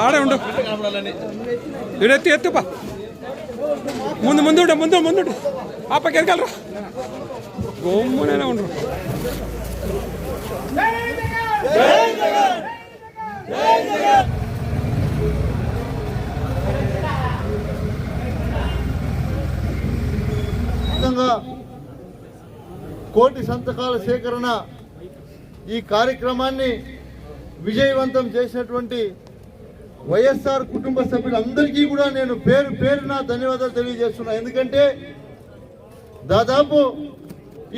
ఆడే ఉండు. ఇడు ఎత్తి ఎత్తుపా ముందు ముందు ఉండు, ముందు ముందు అప్పకి ఆ పక్క ఎరగలరా గమ్మునే కోటి సంతకాల సేకరణ ఈ కార్యక్రమాన్ని విజయవంతం చేసినటువంటి వైఎస్ఆర్ కుటుంబ సభ్యులందరికీ కూడా నేను పేరు పేరున ధన్యవాదాలు తెలియజేస్తున్నా. ఎందుకంటే దాదాపు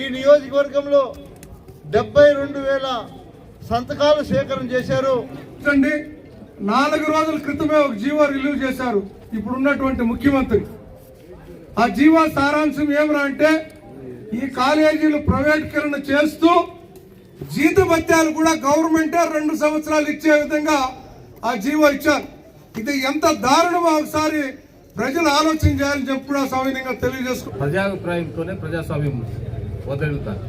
ఈ నియోజకవర్గంలో డెబ్బై రెండు వేల సంతకాలు సేకరణ చేశారు. అండి నాలుగు రోజుల క్రితమే ఒక జీవో రిలీవ్ చేశారు. ఇప్పుడు ఉన్నటువంటి ముఖ్యమంత్రి. ఆ జీవో సారాంశం ఏమరా అంటే ఈ కాలేజీలు ప్రైవేటీకరణ చేస్తూ జీతభత్యాలు కూడా గవర్నమెంటే రెండు సంవత్సరాలు ఇచ్చే విధంగా ఆ జీవో ఇచ్చారు. ఇది ఎంత దారుణమో ఒకసారి ప్రజలు ఆలోచన చేయాలని చెప్పి కూడా సవినయంగా తెలియజేసుకు ప్రజాభిప్రాయంతోనే ప్రజాస్వామ్యం వదిలితారు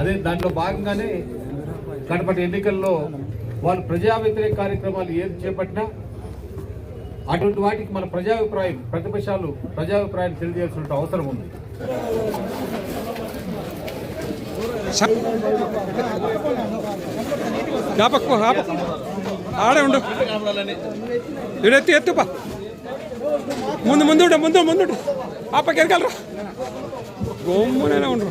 అదే దాంట్లో భాగంగానే కడపటి ఎన్నికల్లో వాళ్ళు ప్రజా వ్యతిరేక కార్యక్రమాలు ఏది చేపట్టినా అటువంటి వాటికి మన ప్రజాభిప్రాయం ప్రతిపక్షాలు ప్రజాభిప్రాయం తెలియజేయాల్సిన అవసరం ఉంది. కాపక్కు కాపక్కు ఆడే ఉండు. ఇడు ఎత్తు ఎత్తుపా ముందు ముందు ఉండు, ముందు ముందు ఉండు. ఆ పక్క ఎరగలరా. గమ్మునే ఉండరు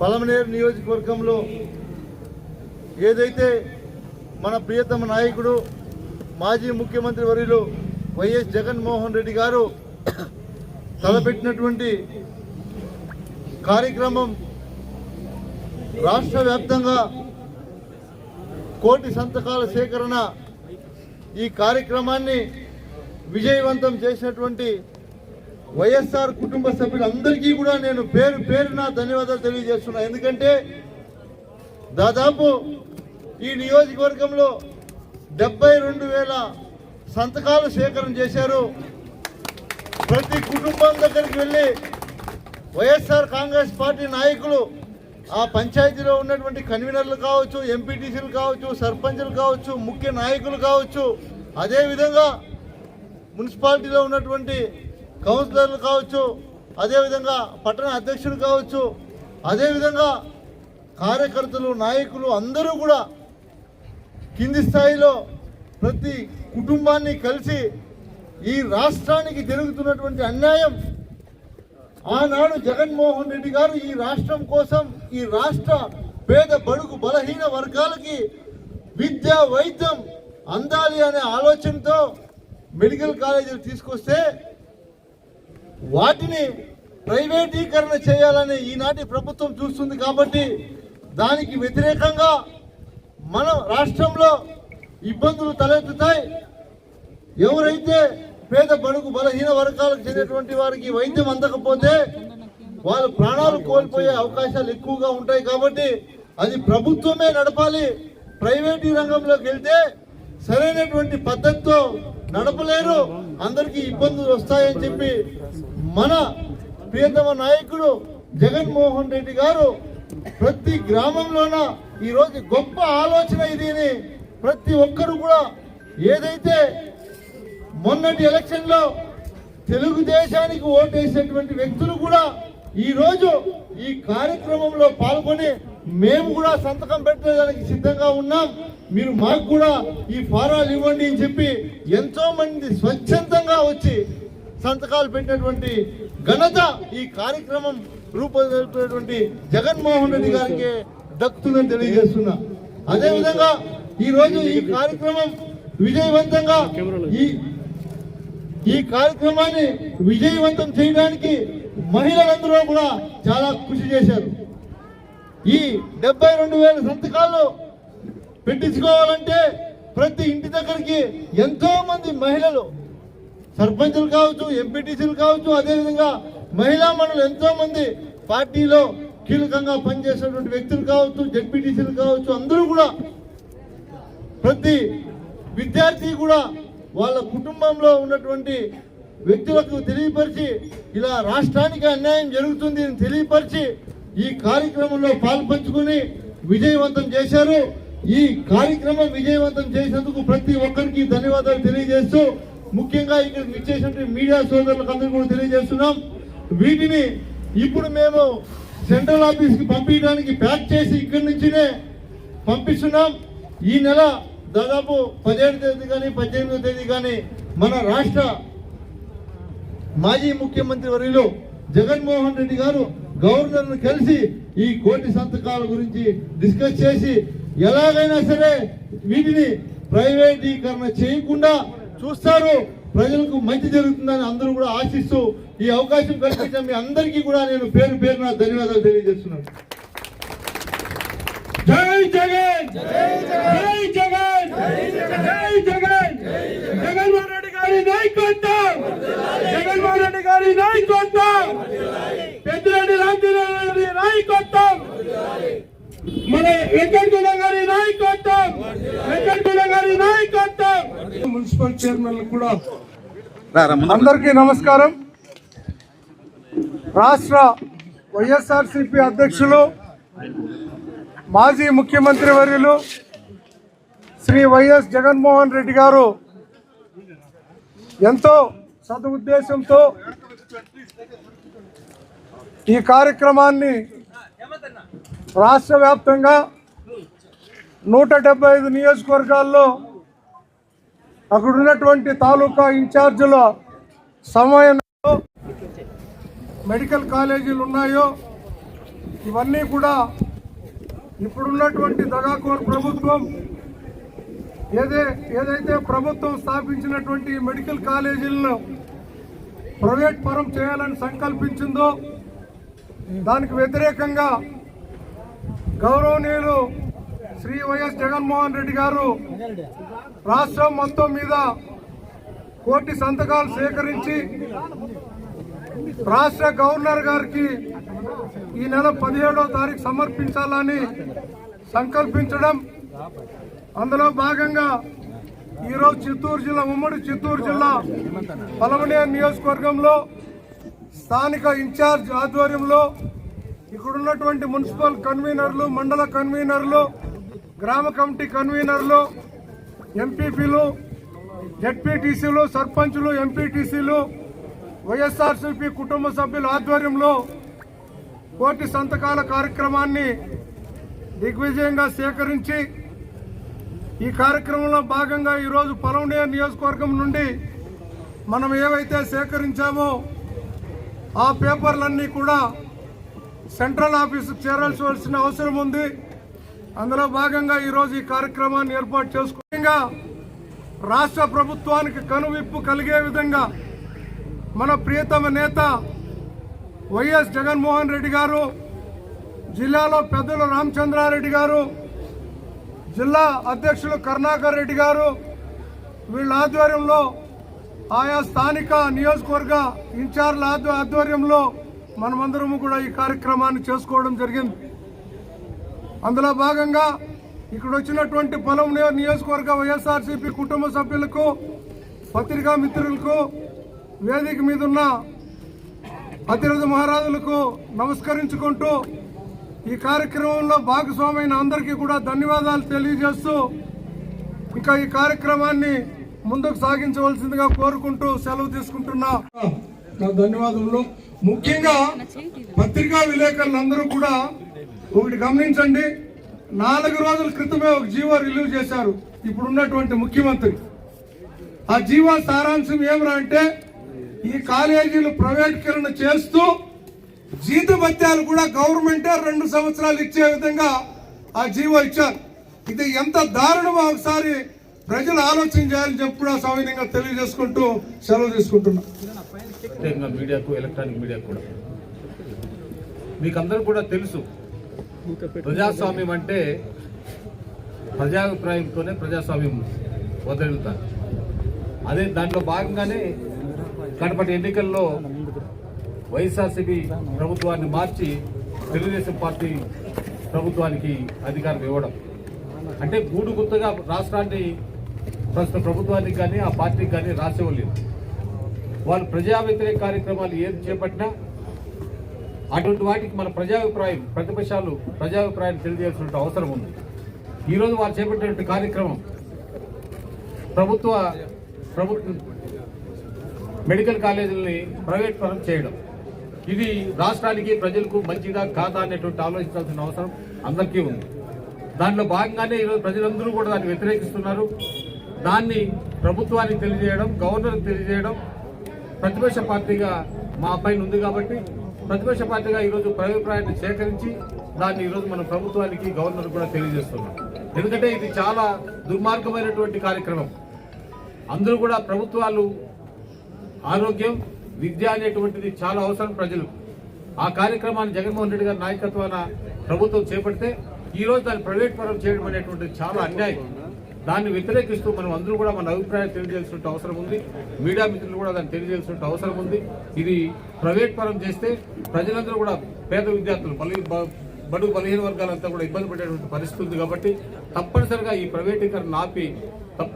పలమనేరు నియోజకవర్గంలో ఏదైతే మన ప్రియతమ నాయకుడు మాజీ ముఖ్యమంత్రి వర్యులు వైఎస్ జగన్మోహన్ రెడ్డి గారు తలపెట్టినటువంటి కార్యక్రమం రాష్ట్ర వ్యాప్తంగా కోటి సంతకాల సేకరణ ఈ కార్యక్రమాన్ని విజయవంతం చేసినటువంటి వైఎస్ఆర్ కుటుంబ సభ్యులందరికీ కూడా నేను పేరు పేరున ధన్యవాదాలు తెలియజేస్తున్నా. ఎందుకంటే దాదాపు ఈ నియోజకవర్గంలో డెబ్బై రెండు వేల సంతకాలు సేకరణ చేశారు. ప్రతి కుటుంబం దగ్గరికి వెళ్ళి వైఎస్ఆర్ కాంగ్రెస్ పార్టీ నాయకులు ఆ పంచాయతీలో ఉన్నటువంటి కన్వీనర్లు కావచ్చు ఎంపీటీసీలు కావచ్చు సర్పంచులు కావచ్చు ముఖ్య నాయకులు కావచ్చు అదేవిధంగా మున్సిపాలిటీలో ఉన్నటువంటి కౌన్సిలర్లు కావచ్చు అదేవిధంగా పట్టణ అధ్యక్షుడు కావచ్చు అదేవిధంగా కార్యకర్తలు నాయకులు అందరూ కూడా కింది స్థాయిలో ప్రతి కుటుంబాన్ని కలిసి ఈ రాష్ట్రానికి జరుగుతున్నటువంటి అన్యాయం ఆనాడు జగన్మోహన్ రెడ్డి గారు ఈ రాష్ట్రం కోసం ఈ రాష్ట్ర పేద బడుగు బలహీన వర్గాలకి విద్య వైద్యం అందాలి అనే ఆలోచనతో మెడికల్ కాలేజీలు తీసుకొస్తే వాటిని ప్రైవేటీకరణ చేయాలని ఈనాటి ప్రభుత్వం చూస్తుంది కాబట్టి దానికి వ్యతిరేకంగా మన రాష్ట్రంలో ఇబ్బందులు తలెత్తుతాయి. ఎవరైతే పేద బడుగు బలహీన వర్గాలకు చెందినటువంటి వారికి వైద్యం అందకపోతే వాళ్ళు ప్రాణాలు కోల్పోయే అవకాశాలు ఎక్కువగా ఉంటాయి కాబట్టి అది ప్రభుత్వమే నడపాలి. ప్రైవేటీ రంగంలోకి వెళ్తే సరైనటువంటి పద్ధతితో నడపలేరు. అందరికీ ఇబ్బందులు వస్తాయని చెప్పి మన ప్రియతమ నాయకుడు జగన్మోహన్ రెడ్డి గారు ప్రతి గ్రామంలోన ఈరోజు గొప్ప ఆలోచన ఇది ప్రతి ఒక్కరు కూడా ఏదైతే మొన్నటి ఎలక్షన్లో తెలుగుదేశానికి ఓటేసినటువంటి వ్యక్తులు కూడా ఈ రోజు ఈ కార్యక్రమంలో పాల్గొని మేము కూడా సంతకం పెట్టడానికి సిద్ధంగా ఉన్నాం. మీరు మాకు కూడా ఈ ఫారాలు ఇవ్వండి అని చెప్పి ఎంతో మంది స్వచ్ఛందంగా వచ్చి సంతకాలు పెట్టినటువంటి ఘనత ఈ కార్యక్రమం రూపొందినటువంటి జగన్మోహన్ రెడ్డి గారికి దక్కుతుందని తెలియజేస్తున్నా. అదేవిధంగా ఈ రోజు ఈ కార్యక్రమం విజయవంతంగా ఈ ఈ కార్యక్రమాన్ని విజయవంతం చేయడానికి మహిళలందరూ కూడా చాలా కృషి చేశారు. ఈ డెబ్బై రెండు వేల సంతకాలు పెట్టించుకోవాలంటే ప్రతి ఇంటి దగ్గరికి ఎంతో మంది మహిళలు సర్పంచులు కావచ్చు ఎంపీటీసీలు కావచ్చు అదేవిధంగా మహిళా మండలి ఎంతో మంది పార్టీలో కీలకంగా పనిచేసినటువంటి వ్యక్తులు కావచ్చు జడ్పీటీసీలు కావచ్చు అందరూ కూడా ప్రతి విద్యార్థి కూడా వాళ్ళ కుటుంబంలో ఉన్నటువంటి వ్యక్తులకు తెలియపరిచి ఇలా రాష్ట్రానికి అన్యాయం జరుగుతుంది అని తెలియపరిచి ఈ కార్యక్రమంలో పాల్పంచుకుని విజయవంతం చేశారు. ఈ కార్యక్రమం విజయవంతం చేసినందుకు ప్రతి ఒక్కరికి ధన్యవాదాలు తెలియజేస్తూ ముఖ్యంగా ఇక్కడ ఇచ్చేసినటువంటి మీడియా సోదరులకు అందరూ కూడా తెలియజేస్తున్నాం. వీటిని ఇప్పుడు మేము సెంట్రల్ ఆఫీస్కి పంపించడానికి ప్యాక్ చేసి ఇక్కడి నుంచినే పంపిస్తున్నాం. ఈ నెల దాదాపు పదిహేడు తేదీ కానీ పద్దెనిమిదో తేదీ కానీ మన రాష్ట్ర మాజీ ముఖ్యమంత్రి వర్యులు జగన్మోహన్ రెడ్డి గారు గవర్నర్ను కలిసి ఈ కోటి సంతకాల గురించి డిస్కస్ చేసి ఎలాగైనా సరే వీటిని ప్రైవేటీకరణ చేయకుండా చూస్తారు. ప్రజలకు మంచి జరుగుతుందని అందరూ కూడా ఆశిస్తూ ఈ అవకాశం కల్పించిన మీ అందరికీ కూడా నేను పేరు పేరున ధన్యవాదాలు తెలియజేస్తున్నాను. జై జగన్! జై జగన్! జై జగన్! జగన్మోహన్ రెడ్డి గారి నాయకత్వం. జగన్మోహన్ రెడ్డి గారి నాయకత్వం. పెద్దిరెడ్డి రామచంద్ర నాయకత్వం. మన వెంకటగుల గారి నాయకత్వం. వెంకటగుల గారి నాయకత్వం. మున్సిపల్ చైర్మన్ కూడా అందరికీ నమస్కారం. రాష్ట్ర వైఎస్ఆర్సిపి అధ్యక్షులు మాజీ ముఖ్యమంత్రి వర్యులు శ్రీ వైఎస్ జగన్మోహన్ రెడ్డి గారు ఎంతో సదుద్దేశంతో ఈ కార్యక్రమాన్ని రాష్ట్ర వ్యాప్తంగా నూట డెబ్బై ఐదు నియోజకవర్గాల్లో అక్కడ ఉన్నటువంటి తాలూకా ఇన్ఛార్జీల సమయంలో మెడికల్ కాలేజీలు ఉన్నాయో ఇవన్నీ కూడా ఇప్పుడున్నటువంటి దగాకోర్ ప్రభుత్వం ఏదే ఏదైతే ప్రభుత్వం స్థాపించినటువంటి మెడికల్ కాలేజీలను ప్రైవేట్ పరం చేయాలని సంకల్పించిందో దానికి వ్యతిరేకంగా గౌరవనీయులు శ్రీ వైఎస్ జగన్మోహన్ రెడ్డి గారు రాష్ట్రం మొత్తం మీద కోటి సంతకాలు సేకరించి రాష్ట్ర గవర్నర్ గారికి ఈ నెల పదిహేడో తారీఖు సమర్పించాలని సంకల్పించడం అందులో భాగంగా ఈరోజు చిత్తూరు జిల్లా ఉమ్మడి చిత్తూరు జిల్లా పలమనే నియోజకవర్గంలో స్థానిక ఇన్ఛార్జ్ ఆధ్వర్యంలో ఇక్కడున్నటువంటి మున్సిపల్ కన్వీనర్లు మండల కన్వీనర్లు గ్రామ కమిటీ కన్వీనర్లు ఎంపీపీలు జడ్పీటీసీలు సర్పంచులు ఎంపీటీసీలు వైఎస్ఆర్సీపీ కుటుంబ సభ్యుల ఆధ్వర్యంలో కోటి సంతకాల కార్యక్రమాన్ని దిగ్విజయంగా సేకరించి ఈ కార్యక్రమంలో భాగంగా ఈరోజు పలవనే నియోజకవర్గం నుండి మనం ఏవైతే సేకరించామో ఆ పేపర్లన్నీ కూడా సెంట్రల్ ఆఫీసుకు చేరాల్సిన అవసరం ఉంది. అందులో భాగంగా ఈరోజు ఈ కార్యక్రమాన్ని ఏర్పాటు చేసుకుని రాష్ట్ర ప్రభుత్వానికి కనువిప్పు కలిగే విధంగా మన ప్రియతమ నేత వైఎస్ జగన్మోహన్ రెడ్డి గారు జిల్లాలో పెద్దలు రామచంద్రారెడ్డి గారు జిల్లా అధ్యక్షులు కరుణాకర్ రెడ్డి గారు వీళ్ళ ఆధ్వర్యంలో ఆయా స్థానిక నియోజకవర్గ ఇన్ఛార్జ్ల ఆధ్వ- ఆధ్వర్యంలో మనమందరము కూడా ఈ కార్యక్రమాన్ని చేసుకోవడం జరిగింది. అందులో భాగంగా ఇక్కడ వచ్చినటువంటి పొలం నియోజకవర్గ వైఎస్ఆర్సీపీ కుటుంబ సభ్యులకు పత్రికా మిత్రులకు వేదిక మీద ఉన్న అతిరథ మహారాజులకు నమస్కరించుకుంటూ ఈ కార్యక్రమంలో భాగస్వామైన అందరికీ కూడా ధన్యవాదాలు తెలియజేస్తూ ఇంకా ఈ కార్యక్రమాన్ని ముందుకు సాగించవలసిందిగా కోరుకుంటూ సెలవు తీసుకుంటున్నా. ధన్యవాదములు. ముఖ్యంగా పత్రికా విలేకరులందరూ కూడా ఒకటి గమనించండి నాలుగు రోజుల క్రితమే ఒక జీవో రిలీవ్ చేశారు ఇప్పుడు ఉన్నటువంటి ముఖ్యమంత్రి. ఆ జీవో సారాంశం ఏమరా అంటే ఈ కాలేజీలు ప్రైవేటీకరణ చేస్తూ జీతభత్యాలు కూడా గవర్నమెంటే రెండు సంవత్సరాలు ఇచ్చే విధంగా ఆ జీవో ఇచ్చారు. ఇది ఎంత దారుణమో ఒకసారి ప్రజలు ఆలోచన చేయాలని చెప్పి కూడా తెలియజేసుకుంటూ సెలవు తీసుకుంటున్నా. మీడియాకు ఎలక్ట్రానిక్ మీడియాకు కూడా. మీకందరూ కూడా తెలుసు ప్రజాస్వామ్యం అంటే ప్రజాభిప్రాయంతోనే ప్రజాస్వామ్యం వదిలితారు అదే దాంట్లో భాగంగానే కడపటి ఎన్నికల్లో వైఎస్ఆర్సీపీ ప్రభుత్వాన్ని మార్చి తెలుగుదేశం పార్టీ ప్రభుత్వానికి అధికారం ఇవ్వడం. అంటే గూడు గుత్తగా రాష్ట్రాన్ని ప్రస్తుత ప్రభుత్వానికి కానీ ఆ పార్టీకి కానీ రాసివ్వలేదు. వాళ్ళు ప్రజా వ్యతిరేక కార్యక్రమాలు ఏది చేపట్టినా అటువంటి వాటికి మన ప్రజాభిప్రాయం ప్రతిపక్షాలు ప్రజాభిప్రాయం తెలియజేయాల్సిన అవసరం ఉంది. ఈరోజు వారు చేపట్టినటువంటి కార్యక్రమం ప్రభుత్వ ప్రభుత్వ మెడికల్ కాలేజీలని ప్రైవేట్ పరం చేయడం. ఇది రాష్ట్రానికి ప్రజలకు మంచిగా కాదా అనేటువంటి ఆలోచించాల్సిన అవసరం అందరికీ ఉంది. దాంట్లో భాగంగానే ఈరోజు ప్రజలందరూ కూడా దాన్ని వ్యతిరేకిస్తున్నారు. దాన్ని ప్రభుత్వానికి తెలియజేయడం గవర్నర్కి తెలియజేయడం ప్రతిపక్ష పార్టీగా మా పైన ఉంది కాబట్టి ప్రతిపక్ష పార్టీగా ఈరోజు అభిప్రాయాన్ని సేకరించి దాన్ని ఈరోజు మన ప్రభుత్వానికి గవర్నర్ కూడా తెలియజేస్తున్నాం. ఎందుకంటే ఇది చాలా దుర్మార్గమైనటువంటి కార్యక్రమం. అందరూ కూడా ప్రభుత్వాలు ఆరోగ్యం విద్య అనేటువంటిది చాలా అవసరం ప్రజలకు. ఆ కార్యక్రమాన్ని జగన్మోహన్ రెడ్డి గారి నాయకత్వాన ప్రభుత్వం చేపడితే ఈ రోజు దాన్ని ప్రైవేట్ పరం చేయడం అనేటువంటిది చాలా అన్యాయం. దాన్ని వ్యతిరేకిస్తూ మనం అందరూ కూడా మన అభిప్రాయం తెలియజేయాల్సిన అవసరం ఉంది. మీడియా మిత్రులు కూడా దాన్ని తెలియజేయాల్సిన అవసరం ఉంది. ఇది ప్రైవేట్ పరం చేస్తే ప్రజలందరూ కూడా పేద విద్యార్థులు బలి బడుగు బలహీన వర్గాలంతా కూడా ఇబ్బంది పడేటువంటి పరిస్థితి ఉంది కాబట్టి తప్పనిసరిగా ఈ ప్రైవేటీకరణ ఆపి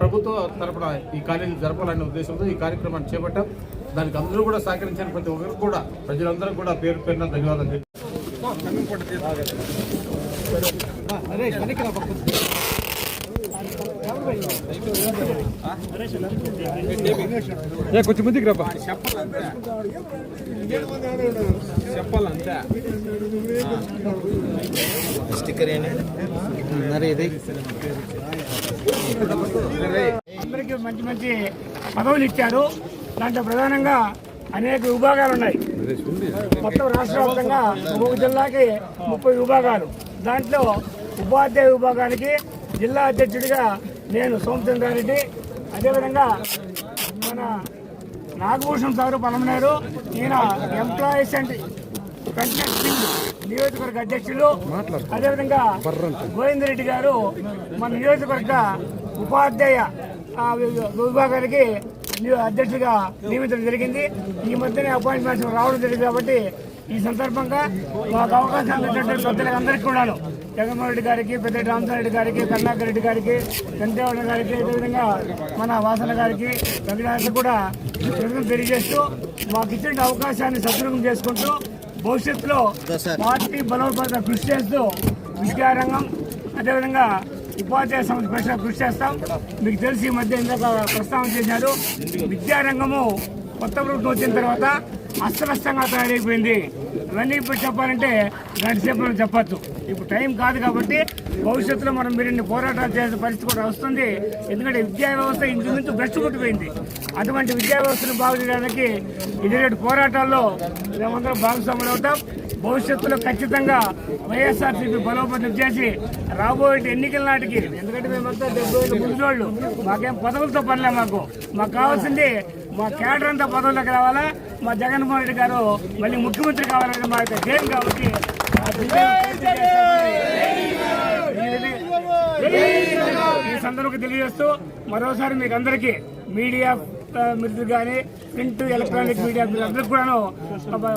ప్రభుత్వ తరపున ఈ కాలేజీ జరపాలనే ఉద్దేశంతో ఈ కార్యక్రమాన్ని చేపట్టాం. దానికి అందరూ కూడా సహకరించిన ప్రతి ఒక్కరు కూడా ప్రజలందరూ కూడా పేరు పేరున ధన్యవాదాలు కొంచెం ముందుకు రాబా చెప్పాలంతే. అందరికీ మంచి మంచి పదవులు ఇచ్చారు. దాంట్లో ప్రధానంగా అనేక విభాగాలు ఉన్నాయి మొత్తం రాష్ట్ర వ్యాప్తంగా ఒక్కొక్క జిల్లాకి ముప్పై విభాగాలు. దాంట్లో ఉపాధ్యాయ విభాగానికి జిల్లా అధ్యక్షుడిగా నేను సోమచంద్రారెడ్డి అదేవిధంగా మన నాగభూషణ్ సారు పలమనేరు ఈయన ఎంప్లాయీస్ అండ్ కంటెస్టింగ్ నియోజకవర్గ అధ్యక్షులు అదేవిధంగా గోవిందరెడ్డి గారు మన నియోజకవర్గ ఉపాధ్యాయ విభాగానికి అధ్యక్షుడిగా నియమించడం జరిగింది. ఈ మధ్యనే అపాయింట్మెంట్స్ రావడం జరిగింది కాబట్టి ఈ సందర్భంగా మాకు అవకాశం ఇచ్చినటువంటి పెద్దలకు అందరికీ కూడాను జగన్మోహన్ రెడ్డి గారికి పెద్ద రామచంద్ర గారికి కరుణాకర్ రెడ్డి గారికి వెంకటేశ్వర గారికి అదేవిధంగా మన వాసన గారికి వెంకటేశ్వర కూడా కృతజ్ఞతలు తెలియజేస్తూ మాకు ఇచ్చిన అవకాశాన్ని సద్వినియోగం చేసుకుంటూ భవిష్యత్తులో పార్టీ బలోపేత కృషి చేస్తూ విద్యారంగం అదేవిధంగా ఉపాధ్యాయ సంస్థ ప్రశ్న కృషి చేస్తాం. మీకు తెలిసి ఈ మధ్య ఇందాక ప్రస్తావన చేశారు. విద్యారంగము కొత్త ప్రభుత్వం వచ్చిన తర్వాత అస్తవ్యస్తంగా తయారైపోయింది. ఇవన్నీ ఇప్పుడు చెప్పాలంటే గంటసేపు మనం చెప్పచ్చు. ఇప్పుడు టైం కాదు కాబట్టి భవిష్యత్తులో మనం మీరు పోరాటాలు చేసే పరిస్థితి కూడా వస్తుంది. ఎందుకంటే విద్యా వ్యవస్థ ఇంచుమించు భ్రష్టు అటువంటి విద్యా వ్యవస్థను బాగు చేయడానికి ఇటువంటి పోరాటాల్లో మేమందరం భాగస్వాములు అవుతాం. భవిష్యత్తులో ఖచ్చితంగా వైఎస్ఆర్సీపీ బలోపేతం చేసి రాబోయే ఎన్నికల నాటికి ఎందుకంటే మేమంతా డెబ్బై ఏళ్ళు ముందు మాకేం పదవులతో పనిలే మాకు. మాకు కావాల్సింది మా కేడర్ అంతా పదవులకు రావాలా మా జగన్మోహన్ రెడ్డి గారు మళ్ళీ ముఖ్యమంత్రి కావాలని మా యొక్క ధ్యేయం కాబట్టి ఈ సందర్భంగా తెలియజేస్తూ మరోసారి మీకు అందరికీ మీడియా మిత్రులు కానీ ప్రింట్ ఎలక్ట్రానిక్ మీడియా అందరికి కూడాను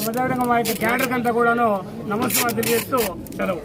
అదేవిధంగా మా యొక్క క్యాడర్ అంతా కూడాను నమస్కారం తెలియజేస్తూ సెలవు.